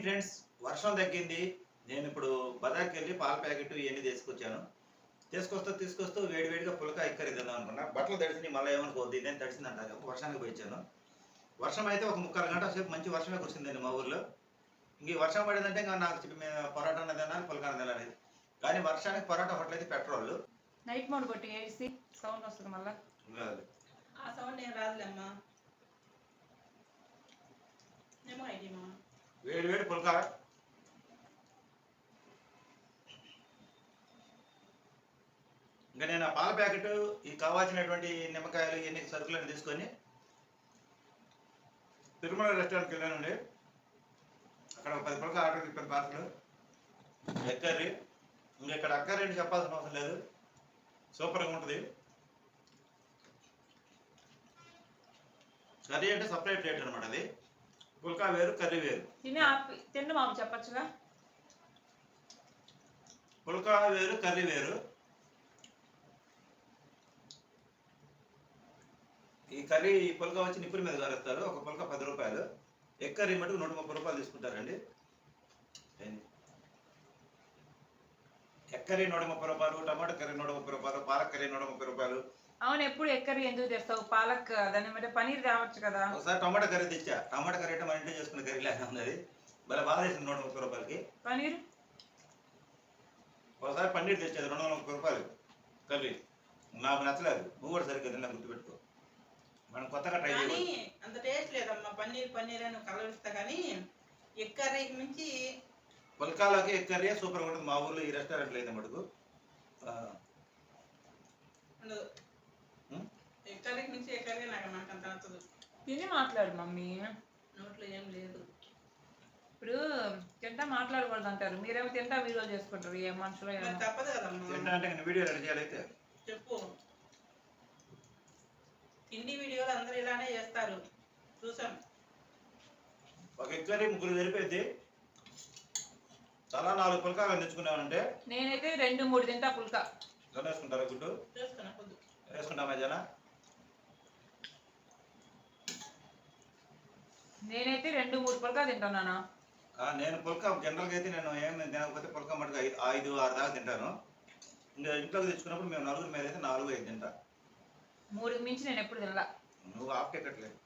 Evening friends. వర్షం తగ్గింది. నేను ఇప్పుడు బజార్కి వెళ్ళి పాల ప్యాకెట్ ఇవన్నీ తీసుకొచ్చాను. తీసుకొస్తూ తీసుకొస్తూ వేడి వేడిగా పులక ఇక్కరి తిందాం అనుకున్నా. బట్టలు తడిసింది మళ్ళీ ఏమనుకోవద్దు ఇదేం తడిసింది అంటారు వర్షానికి పోయి ఇచ్చాను వర్షం అయితే ఒక ముక్కాలు గంట సేపు మంచి వర్షమే కురిసిందండి మా ఊర్లో. ఇంక వర్షం పడిందంటే ఇంకా నాకు పొరాటా అన్నది తినాలి పులక అన్నది తినాలి. కానీ వర్షానికి parotta hotel petrol. Night mode కొట్టి వేసి సౌండ్ వస్తుంది మళ్ళా. ఆ సౌండ్ ఏం రాదులేమ్మా ఏమో ఐడియా వేడి వేడి పుల్కా. ఇంకా నేను ఆ పాల ప్యాకెట్ ఈ కావాల్సినటువంటి నిమ్మకాయలు ఇవన్నీ సరుకులను తీసుకొని తిరుమల రెస్టారెంట్కి వెళ్ళానండి. అక్కడ ఒక పది పులక ఆర్డర్ చెప్పాను పార్సల్. Egg curry. ఇంకా ఇక్కడ అక్క రెండు చెప్పాల్సిన అవసరం లేదు. సూపర్గా ఉంటుంది. కర్రీ అంటే సపరేట్ రేట్ అనమాట అది. పుల్కా వేరు కర్రీ వేరు. తిని తిన్న మాకు చెప్పచ్చుగా. పుల్కా వేరు కర్రీ వేరు. ఈ కర్రీ ఈ పుల్కా వచ్చి నిప్పుల మీద కారేస్తారు ఒక పుల్కా పది రూపాయలు. ఎగ్ కర్రీ మటుకు నూట ముప్పై రూపాయలు తీసుకుంటారండి? ఎగ్ కర్రీ నూట ముప్పై రూపాయలు టమాటా కర్రీ నూట ముప్పై రూపాయలు పాలక్ కర్రీ నూట ముప్పై రూపాయలు అవును ఎప్పుడు ఎక్కడి ఎందుకు తెస్తావు పాలక్ దాని మీద పనీర్ తేవచ్చు కదా. ఒకసారి టమాటా కర్రీ తెచ్చా? టమాటా కర్రీ అంటే మన ఇంట్లో చేసుకున్న కర్రీ లాగా ఉంది అది భలే బాగా వేసింది నూట ముప్పై రూపాయలకి. పనీర్? ఒకసారి పన్నీర్ తెచ్చేది రెండు వందల ముప్పై రూపాయలు కర్రీ. నాకు నచ్చలేదు. నువ్వు కూడా సరిగ్గా తిన్నా గుర్తుపెట్టుకో. మనం కొత్తగా ట్రై కానీ చేయాలి అంత టేస్ట్ లేదమ్మా. పన్నీర్ పన్నీర్ అని కలరిస్తా కానీ ఎగ్ కర్రీకి మించి పుల్కాలకి ఎగ్ కర్రీ సూపర్గా ఉంటుంది. మా ఊర్లో ఈ రెస్టారెంట్లో అయితే మటుకు. ఉండదు. కర్రీకి మించి కర్రీ నాకు నాకు అంత నచ్చదు. తిని మాట్లాడు మమ్మీ. నోట్లో ఏం లేదు. ఇప్పుడు తింటా మాట్లాడకూడదు అంటారు. మీరేమో తింటా వీడియోలు చేసుకుంటారు. ఏ మనుషులు ఏమో మరి తప్పదు కదమ్మా తింటా అంటే నేను వీడియో రెడీ చేయాలి అయితే? చెప్పు. హిందీ వీడియోలు అందరూ ఇలానే చేస్తారు. చూసాం. ఒక కర్రీ ముగ్గురు సరిపోయింది. చాలా నాలుగు పుల్కాలు తెచ్చుకున్నామంటే నేనైతే రెండు మూడు తింటా పుల్కా. వేసుకుంటారా గుడ్డు? చేసుకున్నా కొద్దు వేసుకుంటామా జన నేనైతే రెండు మూడు పుల్కా తింటానా నేను పుల్కా జనరల్గా అయితే నేను ఏం తినకపోతే పుల్కా మటుకు ఐదు ఆరు దాకా తింటాను. ఇంకా ఇంట్లోకి తెచ్చుకున్నప్పుడు మేము నలుగురు మీద అయితే నాలుగు ఐదు తింటా. మూడుకి మించి నేను ఎప్పుడు తినలా. నువ్వు ఆఫ్ టికెట్లేదు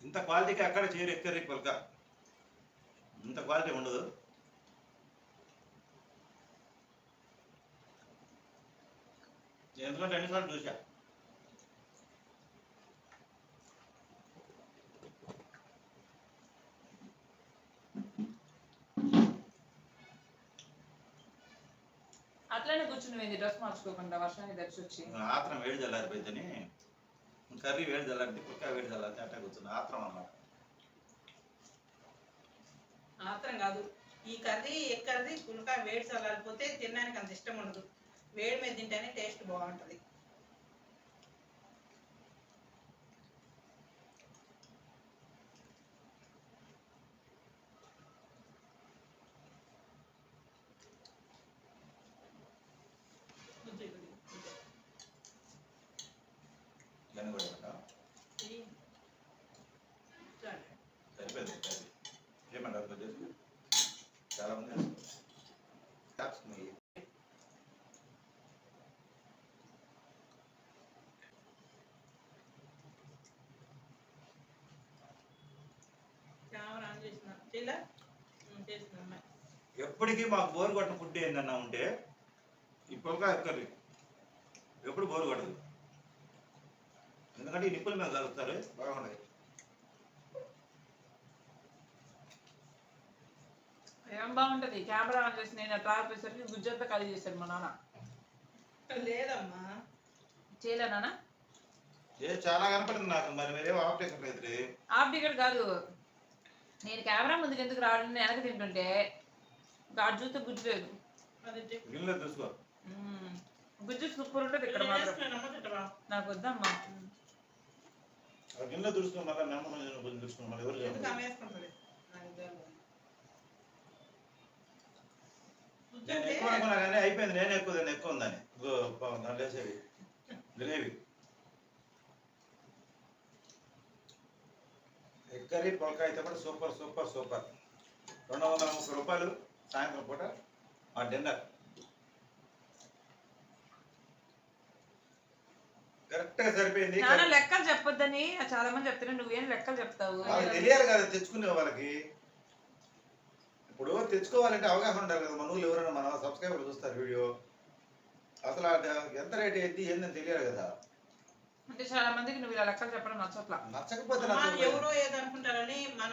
ఇంత క్వాలిటీకి అక్కడ చేయరు ఎక్కరి పలక? ఇంత క్వాలిటీ ఉండదు. ఎందుకంటే ఎన్నిసార్లు చూసా అట్లనే కూర్చుని డ్రెస్ మార్చుకోకుండా వర్షానికి తెచ్చి వచ్చి ఆత్రం వేడి చల్లారిపోయిందని కర్రీ వేడి చల్లారితే పుల్కా వేడి చల్లారితే అట్లా కూర్చుంది ఆత్రం అన్నమాట. మాత్రం కాదు. ఈ కర్రీ ఎగ్ కర్రీ పుల్కా వేడి చల్లారిపోతే తినడానికి అంత ఇష్టం ఉండదు. వేడి మీద తింటేనే టేస్ట్ బాగుంటుంది బుద్ధి, బుద్ధి, బుద్ధి. దాన్ని కూడా పెట్టా. ఈ. చాలు. సరిపోయింది కర్రీ ఏమంటారు కొంచెం చేసుకో. చాలా మంది వేసుకో. Taps ఉన్నాయి. కెమెరా ఎప్పటికీ మాకు బోర్ కొట్టిన ఫుడ్ ఏందన్నా ఉంటే ఈ పుల్కా కర్రీ. ఎప్పుడు బోర్ కొట్టదు. ఎందుకంటే ఈ నిప్పుల మీద కలుపుతారు బాగుండదు. ఏం బాగుంటది? కెమెరా ఆన్ చేసి నేను అట్లా ఆపేసరికి గుజ్జంతా ఖాళీ చేశాడు మా నాన్న. లేదమ్మా. చేయలే నాన్న? ఏ చాలా కనపడింది నాకు మరి మీరేం ఆఫ్ లేదు హాఫ్ టికెట్ కాదు. నేను కెమెరా ముందుకు ఎందుకు రావడం నేను వెనక తింటుంటే గాడు చూస్తే గుజ్జు లేదు అది చెప్పు. గిన్నెలో చూసుకో మ్మ్. గుజ్జు సూపర్ ఉంటుంది ఇక్కడ మాత్రం? నాకు వద్దమ్మా ఆ గిన్నెలో దుడుచుకో మళ్ళీ నమ్మకం కొంచెం దుడుచుకో మళ్ళీ ఎవరు ఎందుకు చెప్పరు. ఆమె వేసుకుంటది? నాకు తెలియదు. నేను కూర్చుంటే ఎక్కువ అనుకున్నా కానీ అయిపోయింది నేను ఎక్కువ ఎక్కువ ఉందని వేసేవి గ్రేవీ ఎగ్ కర్రీ పొలక అయితే కూడా సూపర్ సూపర్ సూపర్. రెండు వందల ముప్పై రూపాయలు సాయంత్రం పూట మా డిన్నర్. కరెక్ట్గా సరిపోయింది. నాన్న లెక్కలు చెప్పొద్దని చాలా మంది చెప్తున్నారు. నువ్వేం లెక్కలు చెప్తావు? వాళ్ళకి తెలియాలి కదా తెచ్చుకునే వాళ్ళకి. ఇప్పుడు తెచ్చుకోవాలంటే అవగాహన ఉండాలి కదా. మన ఊళ్ళో ఎవరైనా మన సబ్స్క్రైబర్లు చూస్తారు వీడియో. అసలు ఎంత రేట్ ఏంటి ఏందని తెలియాలి కదా. అంటే చాలా మందికి నువ్వు ఇలా లెక్కలు చెప్పడం నచ్చట్లా. నచ్చకపోతే ఎవరో ఏదనుకుంటారని మన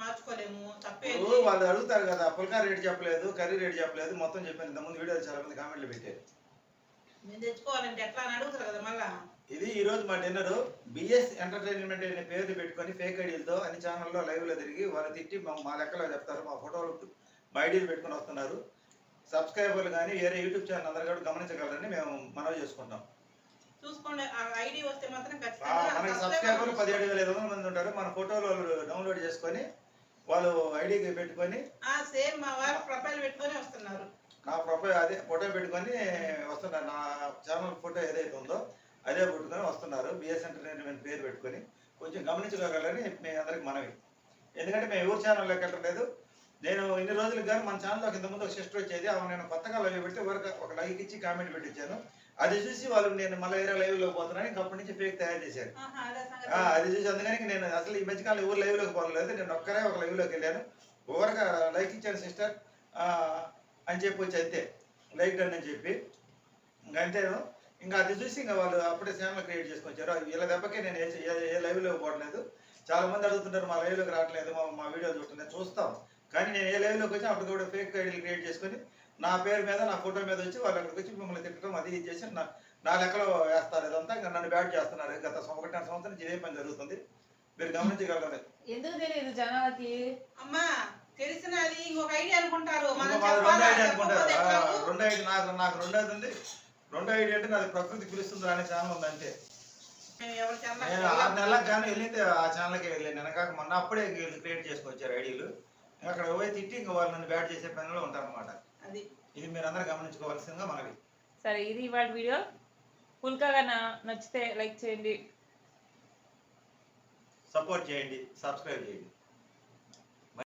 మార్చుకోలేము ఇప్పుడు వాళ్ళు అడుగుతారు కదా పుల్కా రేట్ చెప్పలేదు కర్రీ రేట్ చెప్పలేదు మొత్తం చెప్పాను ఇంతకుముందు వీడియో చాలా మంది కామెంట్లు పెట్టారు. మేము తెచ్చుకోవాలంటే ఎట్లా అని అడుగుతారు కదా మళ్ళా. ఇది ఈ రోజు మా డిన్నర్. బిఎస్ ఎంటర్టైన్మెంట్ అనే పేరు పెట్టుకొని ఫేక్ ఐడీలతో అన్ని ఛానల్లో లైవ్లో తిరిగి వాళ్ళు తిట్టి మా మా లెక్కలో చెప్తారు మా ఫోటోలు మా ఐడీలు పెట్టుకొని వస్తున్నారు. సబ్స్క్రైబర్లు కానీ వేరే యూట్యూబ్ ఛానల్ అందరు కూడా గమనించగలరని మేము మనవి చేసుకుంటాం. చూసుకోండి. ఆ ఐడి వస్తే మాత్రం ఖచ్చితంగా మనకి సబ్స్క్రైబర్లు పదిహేడు వేల ఐదు వందల మంది ఉంటారు. మన ఫోటోలు వాళ్ళు డౌన్లోడ్ చేసుకొని వాళ్ళు ఐడీకి పెట్టుకొని ఆ సేమ్ మా వారు ప్రొఫైల్ పెట్టుకొని వస్తున్నారు. నా ప్రొఫైల్ అదే ఫోటో పెట్టుకొని వస్తున్నారు. నా ఛానల్ ఫోటో ఏదైతే ఉందో అదే పెట్టుకొని వస్తున్నారు. బిఎస్ ఎంటర్టైన్మెంట్ పేరు పెట్టుకొని కొంచెం గమనించగలరని మీ అందరికి మనవి. ఎందుకంటే మేము ఎవరి ఛానల్లో కట్టలేదు నేను ఇన్ని రోజులకు కానీ మన ఛానల్లో ఇంతకుముందు ఒక సిస్టర్ వచ్చేది. ఆమె నేను కొత్తగా లైవ్ పెడితే ఒక లైక్ ఇచ్చి కామెంట్ పెట్టించాను. అది చూసి వాళ్ళు నేను మళ్ళీ వేరే లైవ్లో పోతున్నాను. ఇంక అప్పటి నుంచి ఫేక్ తయారు చేశారు. అదే ఆ, సంగతి. అది చూసి అందుకని నేను అసలు ఈ మధ్యకాలం ఎవరు లైవ్లోకి పోలేదు నేను ఒక్కరే ఒక లైవ్లోకి వెళ్ళాను. ఓవర్గా లైక్ ఇచ్చాను సిస్టర్ అని చెప్పి వచ్చి అంతే. లైక్ డన్ అని చెప్పి. ఇంకా అంతేను. ఇంకా అది చూసి ఇంకా వాళ్ళు అప్పుడే ఛానల్ క్రియేట్ చేసుకొచ్చారు. వీళ్ళ దెబ్బకే నేను ఏ ఏ లైవ్లోకి పోవట్లేదు. చాలా మంది అడుగుతుంటారు మా లైవ్లోకి రావట్లేదు మా మా వీడియోలు చూస్తున్నారు చూస్తాం. కానీ నేను ఏ లైవ్లోకి వచ్చి అప్పుడు కూడా ఫేక్ ఐడీలు క్రియేట్ చేసుకొని నా పేరు మీద నా ఫోటో మీద వచ్చి వాళ్ళు అక్కడికి వచ్చి మిమ్మల్ని తిట్టడం అది ఇది చేసి నా నా లెక్కలో వేస్తారు ఇదంతా. ఇంకా నన్ను బ్యాట్ చేస్తున్నారు. గత ఒకటిన్నర సంవత్సరం నుంచి ఇదే పని జరుగుతుంది. మీరు గమనించగలరు ఎందుకు తెలియదు జనాలకి? అమ్మా తెలిసిన అది ఇంకొక ఐడి అనుకుంటారు. రెండో ఐడి అనుకుంటారు? రెండో ఐడి నాకు నాకు రెండో ఐడి ఉంది. రెండో ఐడి అంటే నాది ప్రకృతి పిలుస్తుంది అనే ఛానల్ ఉంది అంతే. నేను ఆరు నెలలకు కానీ వెళ్ళింది ఆ ఛానల్కి వెళ్ళాను వెనకాక మొన్న అప్పుడే క్రియేట్ చేసుకొచ్చారు ఐడీలు అక్కడ పోయి తిట్టి ఇంకా వాళ్ళు నన్ను బ్యాట్ చేసే పనిలో ఉంటారు అనమాట అది. ఇది మీరు అందరూ గమనించుకోవాల్సిందిగా మనవి. సరే ఇది ఇవాళ వీడియో. పుల్కాగా నచ్చితే లైక్ చేయండి. సపోర్ట్ చేయండి సబ్స్క్రైబ్ చేయండి.